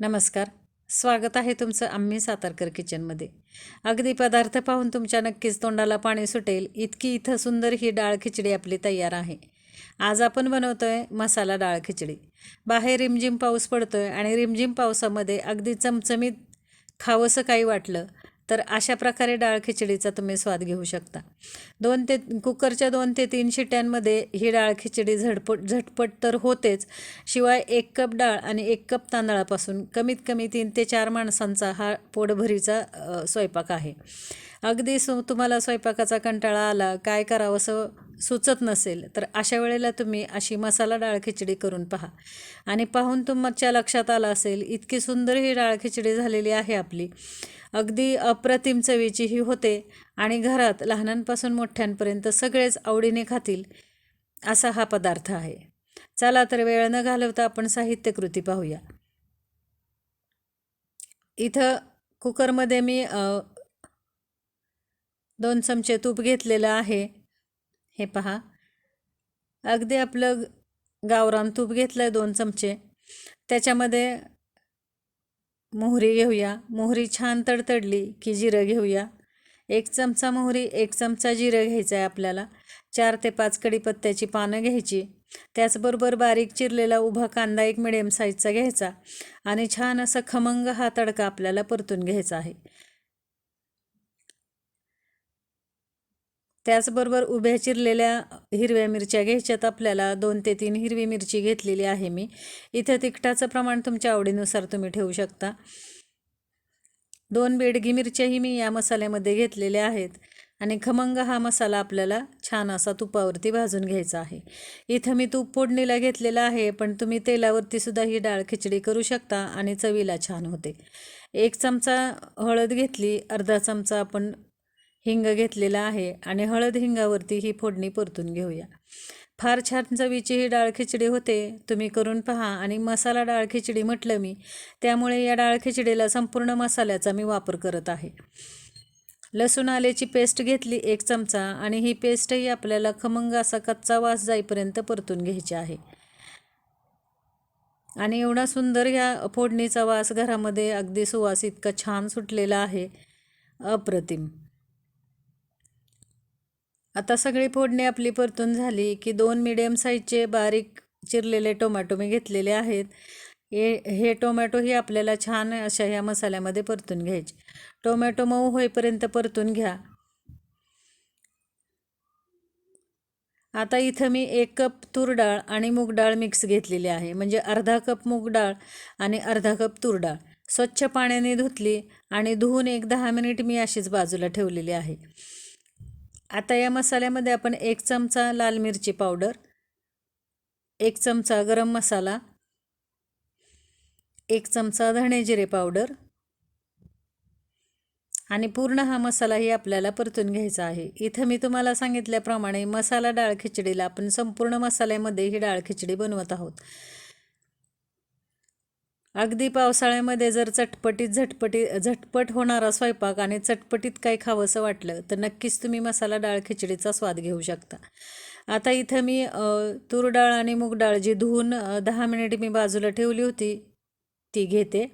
नमस्कार. स्वागत आहे तुमचं आम्ही सातारकर किचनमध्ये. अगदी पदार्थ पाहून तुमच्या नक्कीच तोंडाला पाणी सुटेल इतकी इथं सुंदर ही डाळ खिचडी आपली तयार आहे. आज आपण बनवतोय मसाला डाळ खिचडी. बाहेर रिमझिम पाऊस पडतोय आणि रिमझिम पावसामध्ये अगदी चमचमीत खावंसं काही वाटलं तर अशा प्रकारे डाळ खिचडीचा तुम्ही स्वाद घेऊ शकता. दोन ते कुकरच्या दोन ते तीन शिट्यांमध्ये ही डाळ खिचडी झटपट झटपट तर होतेच. शिवाय एक कप डाळ आणि एक कप तांदळापासून कमीत कमी तीन ते चार माणसांचा हा पोटभरीचा स्वयंपाक आहे. अगदी सु तुम्हाला स्वयंपाकाचा कंटाळा आला काय करावं असं सुचत नसेल तर अशा वेळेला तुम्ही अशी मसाला डाळ खिचडी करून पहा. आणि पाहून तुमच्या लक्षात आलं असेल इतकी सुंदर ही डाळ खिचडी झालेली आहे आपली. अगदी अप्रतिम चवीची ही होते आणि घरात लहानांपासून मोठ्यांपर्यंत सगळेच आवडीने खातील असा हा पदार्थ आहे. चला तर वेळ न घालवता आपण साहित्यकृती पाहूया. इथं कुकरमध्ये मी दोन चमचे तूप घेतलेलं आहे. हे पहा. अगदी आपलं गावरान तूप घेतलं आहे दोन चमचे. त्याच्यामध्ये मोहरी घेऊया. मोहरी छान तडतडली की जिरं घेऊया. एक चमचा मोहरी एक चमचा जिरं घ्यायचं आहे आपल्याला. चार ते पाच कढीपत्त्याची पानं घ्यायची. त्याचबरोबर बारीक चिरलेला उभा कांदा एक मिडियम साईजचा घ्यायचा. आणि छान असा खमंग हा तडका आपल्याला परतून घ्यायचा आहे. त्याचबरोबर उभ्या चिरलेल्या हिरव्या मिरच्या घ्यायच्यात आपल्याला दोन ते तीन हिरवी मिरची घेतलेली आहे मी. इथं तिखटाचं प्रमाण तुमच्या आवडीनुसार तुम्ही ठेवू शकता. दोन बेडगी मिरच्याही मी या मसाल्यामध्ये घेतलेल्या आहेत आणि खमंग हा मसाला आपल्याला छान असा तुपावरती भाजून घ्यायचा आहे. इथं मी तूप फोडणीला घेतलेला आहे पण तुम्ही तेलावरती सुद्धा ही डाळ खिचडी करू शकता आणि चवीला छान होते. एक चमचा हळद घेतली अर्धा चमचा आपण हिंग घेतलेला आहे आणि हळद हिंगावरती ही फोडणी परतून घेऊया. फार छान चवीची ही डाळ खिचडी होते. तुम्ही करून पहा आणि मसाला डाळ खिचडी म्हटलं मी त्यामुळे या डाळ खिचडीला संपूर्ण मसाल्याचा मी वापर करत आहे. लसूण आल्याची पेस्ट घेतली एक चमचा आणि ही पेस्टही आपल्याला खमंग असा कच्चा वास जाईपर्यंत परतून घ्यायची आहे. आणि एवढा सुंदर या फोडणीचा वास घरामध्ये अगदी सुवास इतका छान सुटलेला आहे. अप्रतिम. आता सगळी फोडणी आपली परतून झाली की दोन मिडियम साईजचे बारीक चिरलेले टोमॅटो मी घेतलेले आहेत. हे हे टोमॅटोही आपल्याला छान अशा ह्या मसाल्यामध्ये परतून घ्यायचे. टोमॅटो मऊ होईपर्यंत परतून घ्या. आता इथं मी एक कप तूर डाळ आणि मूग डाळ मिक्स घेतलेली आहे. म्हणजे अर्धा कप मूग डाळ आणि अर्धा कप तूर डाळ. स्वच्छ पाण्याने धुतली आणि धुवून एक दहा मिनिट मी अशीच बाजूला ठेवलेली आहे. आता या मसाल्यामध्ये आपण एक चमचा लाल मिरची पावडर एक चमचा गरम मसाला एक चमचा धणे जिरे पावडर आणि पूर्ण हा मसालाही आपल्याला परतून घ्यायचा आहे. इथं मी तुम्हाला सांगितल्याप्रमाणे मसाला डाळ खिचडीला आपण संपूर्ण मसाल्यामध्ये ही डाळ खिचडी बनवत आहोत. अगदी पावसाळ्यामध्ये जर चटपटीत झटपटी झटपट होणारा स्वयंपाक आणि चटपटीत काही खावंसं वाटलं तर नक्कीच तुम्ही मसाला डाळ खिचडीचा स्वाद घेऊ शकता. आता इथं मी तूर डाळ आणि मूग डाळ जी धुवून दहा मिनिट मी बाजूला ठेवली होती ती घेते.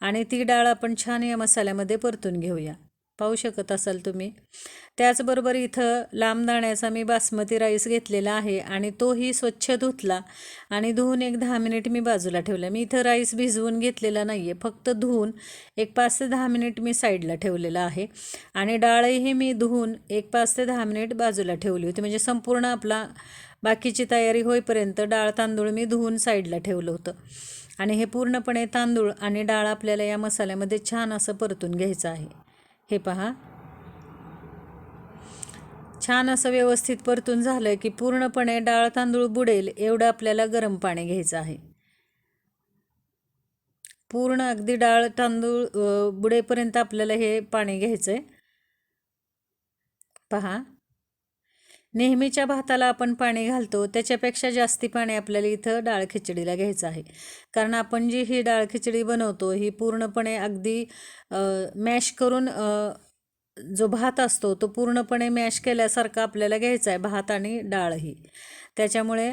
आणि ती डाळ आपण छान या मसाल्यामध्ये परतून घेऊया. पाहू शकत असाल तुम्ही. त्याचबरोबर इथं लांब दाण्याचा मी बासमती राईस घेतलेला आहे आणि तोही स्वच्छ धुतला आणि धुवून एक दहा मिनिट मी बाजूला ठेवला. मी इथं राईस भिजवून घेतलेला नाही आहे फक्त धुवून एक पाच ते दहा मिनिट मी साईडला ठेवलेला आहे आणि डाळही मी धुवून एक पाच ते दहा मिनिट बाजूला ठेवली होती. म्हणजे संपूर्ण आपला बाकीची तयारी होईपर्यंत डाळ तांदूळ मी धुवून साईडला ठेवलं होतं. आणि हे पूर्णपणे तांदूळ आणि डाळ आपल्याला या मसाल्यामध्ये छान असं परतून घ्यायचं आहे. हे पहा. छान असं व्यवस्थित परतून झालं की पूर्णपणे डाळ तांदूळ बुडेल एवढं आपल्याला गरम पाणी घ्यायचं आहे. पूर्ण अगदी डाळ तांदूळ बुडेपर्यंत आपल्याला हे पाणी घ्यायचं आहे पहा. नेहमीच्या भाताला आपण पाणी घालतो त्याच्यापेक्षा जास्ती पाणी आपल्याला इथं डाळ खिचडीला घ्यायचं आहे. कारण आपण जी ही डाळ खिचडी बनवतो ही पूर्णपणे अगदी मॅश करून जो भात असतो तो पूर्णपणे मॅश केल्यासारखा आपल्याला घ्यायचा आहे भात आणि डाळही त्याच्यामुळे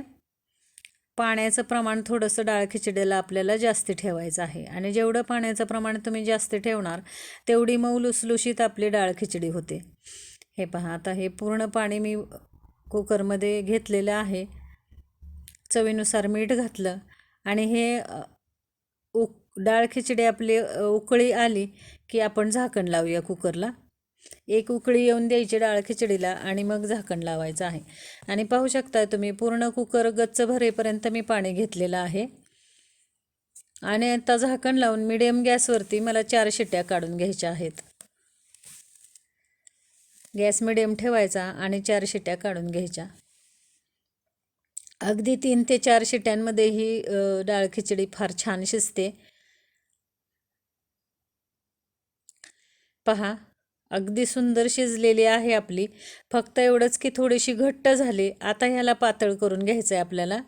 पाण्याचं प्रमाण थोडंसं डाळ खिचडीला आपल्याला जास्त ठेवायचं आहे. आणि जेवढं पाण्याचं प्रमाण तुम्ही जास्त ठेवणार तेवढी मऊ लुसलुशीत आपली डाळ खिचडी होते. हे पहा आता हे पूर्ण पाणी मी कुकरमध्ये घेतलेलं आहे. चवीनुसार मीठ घातलं आणि हे उक डाळ खिचडी आपली उकळी आली की आपण झाकण लावूया कुकरला. एक उकळी येऊन द्यायची डाळ खिचडीला आणि मग झाकण लावायचं आहे. आणि पाहू शकता तुम्ही पूर्ण कुकर गच्च भरेपर्यंत मी पाणी घेतलेलं आहे. आणि आता झाकण लावून मिडियम गॅसवरती मला चार शिट्ट्या काढून घ्यायच्या आहेत. गॅस मिडियम ठेवायचा आणि चार शिट्या काढून घ्यायच्या. अगदी तीन ते चार शिट्यांमध्ये ही डाळ खिचडी फार छान शिजते. पहा अगदी सुंदर शिजलेली आहे आपली. फक्त एवढंच की थोडीशी घट्ट झाली. आता ह्याला पातळ करून घ्यायचं आहे आपल्याला.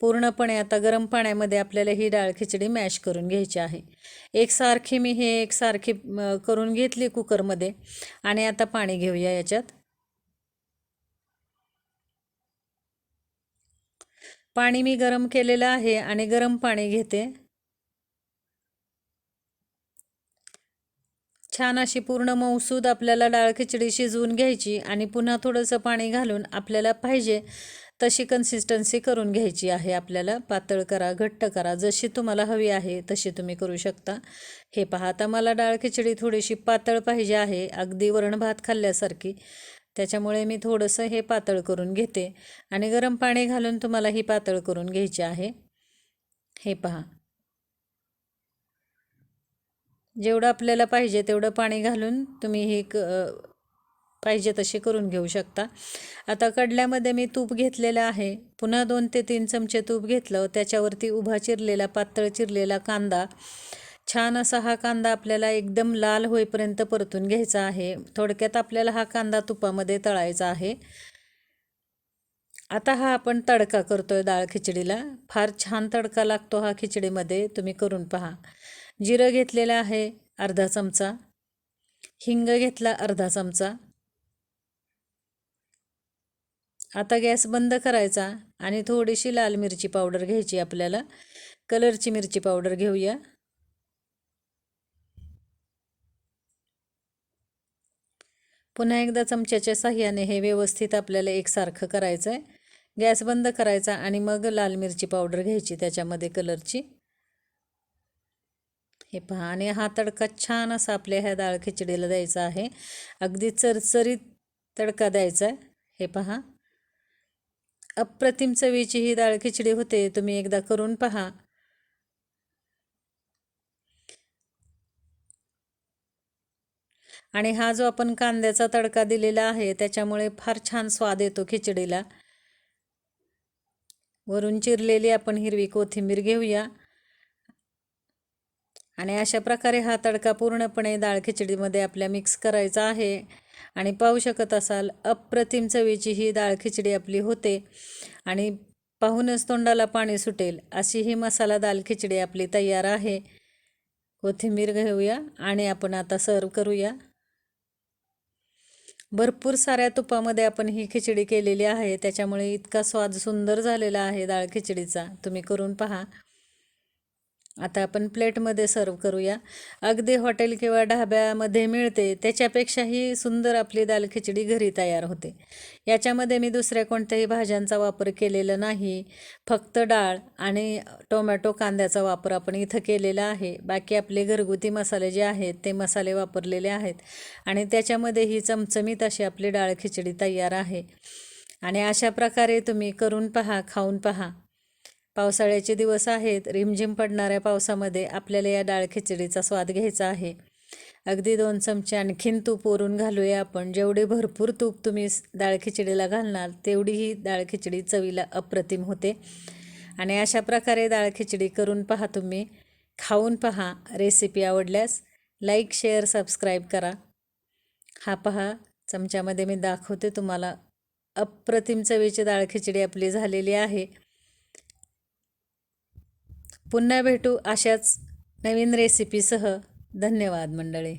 पूर्णपणे आता गरम पाण्यामध्ये आपल्याला ही डाळ खिचडी मॅश करून घ्यायची आहे. एकसारखी मी हे एकसारखी करून घेतली कुकरमध्ये आणि आता पाणी घेऊया याच्यात. पाणी मी गरम केलेलं आहे आणि गरम पाणी घेते. छान अशी पूर्ण मऊसूद आपल्याला डाळ खिचडी शिजवून घ्यायची आणि पुन्हा थोडंसं पाणी घालून आपल्याला पाहिजे तशी कन्सिस्टन्सी करून घ्यायची आहे आपल्याला. पातळ करा घट्ट करा. जशी तुम्हाला हवी आहे तशी तुम्ही करू शकता. हे पहा आता मला डाळ खिचडी थोडीशी पातळ पाहिजे आहे अगदी वरण भात खाल्ल्यासारखी. त्याच्यामुळे मी थोडंसं हे पातळ करून घेते. आणि गरम पाणी घालून तुम्हाला ही पातळ करून घ्यायची आहे. हे पहा जेवढं आपल्याला पाहिजे तेवढं पाणी घालून तुम्ही हे क पाहिजे तशी करून घेऊ शकता. आता कडल्यामध्ये मी तूप घेतलेलं आहे. पुन्हा दोन ते तीन चमचे तूप घेतलं. त्याच्यावरती उभा चिरलेला पातळ चिरलेला कांदा. छान असा हा कांदा आपल्याला एकदम लाल होईपर्यंत परतून घ्यायचा आहे. थोडक्यात आपल्याला हा कांदा तुपामध्ये तळायचा आहे. आता हा आपण तडका करतोय डाळ खिचडीला. फार छान तडका लागतो हा खिचडीमध्ये. तुम्ही करून पहा. जिरं घेतलेलं आहे अर्धा चमचा. हिंग घेतला अर्धा चमचा. आता गॅस बंद करायचा आणि थोडीशी लाल मिरची पावडर घ्यायची आपल्याला. कलरची मिरची पावडर घेऊया. पुन्हा एकदा चमच्याच्या साह्याने हे व्यवस्थित आपल्याला एकसारखं करायचं आहे गॅस बंद करायचा आणि मग लाल मिरची पावडर घ्यायची त्याच्यामध्ये कलरची. हे पहा. आणि हा तडका छान असा आपल्या ह्या डाळ खिचडीला द्यायचा आहे. अगदी चरचरीत तडका द्यायचा आहे. हे पहा. अप्रतिम चवीची ही डाळ खिचडी होते. तुम्ही एकदा करून पहा. आणि हा जो आपण कांद्याचा तडका दिलेला आहे त्याच्यामुळे फार छान स्वाद येतो खिचडीला. वरून चिरलेली आपण हिरवी कोथिंबीर घेऊया. आणि अशा प्रकारे हा तडका पूर्णपणे डाळ खिचडीमध्ये आपल्या मिक्स करायचा आहे. आणि पाहू शकत असाल अप्रतिम चवीची ही डाळ खिचडी आपली होते. आणि पाहूनच तोंडाला पाणी सुटेल अशी ही मसाला दाल खिचडी आपली तयार आहे. कोथिंबीर घेऊया आणि आपण आता सर्व करूया. भरपूर साऱ्या तुपामध्ये आपण ही खिचडी केलेली आहे. त्याच्यामुळे इतका स्वाद सुंदर झालेला आहे डाळ खिचडीचा. तुम्ही करून पहा. आता आपण प्लेटमध्ये सर्व करूया. अगदी हॉटेल किंवा ढाब्यामध्ये मिळते त्याच्यापेक्षाही सुंदर आपली दाल खिचडी घरी तयार होते. याच्यामध्ये मी दुसऱ्या कोणत्याही भाज्यांचा वापर केलेला नाही. फक्त डाळ आणि टोमॅटो कांद्याचा वापर आपण इथं केलेला आहे. बाकी आपले घरगुती मसाले जे आहेत ते मसाले वापरलेले आहेत. आणि त्याच्यामध्ये ही चमचमीत अशी आपली डाळ खिचडी तयार आहे. आणि अशा प्रकारे तुम्ही करून पहा खाऊन पहा. पावसाळ्याचे दिवस आहेत रिमझिम पडणाऱ्या पावसामध्ये आपल्याला या डाळ खिचडीचा स्वाद घ्यायचा आहे. अगदी दोन चमचे आणखीन तूप वरून घालूया आपण. जेवढे भरपूर तूप तुम्ही डाळ खिचडीला घालणार तेवढी ही डाळ खिचडी चवीला अप्रतिम होते. आणि अशा प्रकारे डाळ खिचडी करून पहा तुम्ही. खाऊन पहा रेसिपी आवडल्यास लाईक शेअर सबस्क्राईब करा. हा पहा चमच्यामध्ये मी दाखवते तुम्हाला. अप्रतिम चवीची डाळ खिचडी आपली झालेली आहे. पुन्हा भेटू अशाच नवीन रेसिपीसह धन्यवाद मंडळी.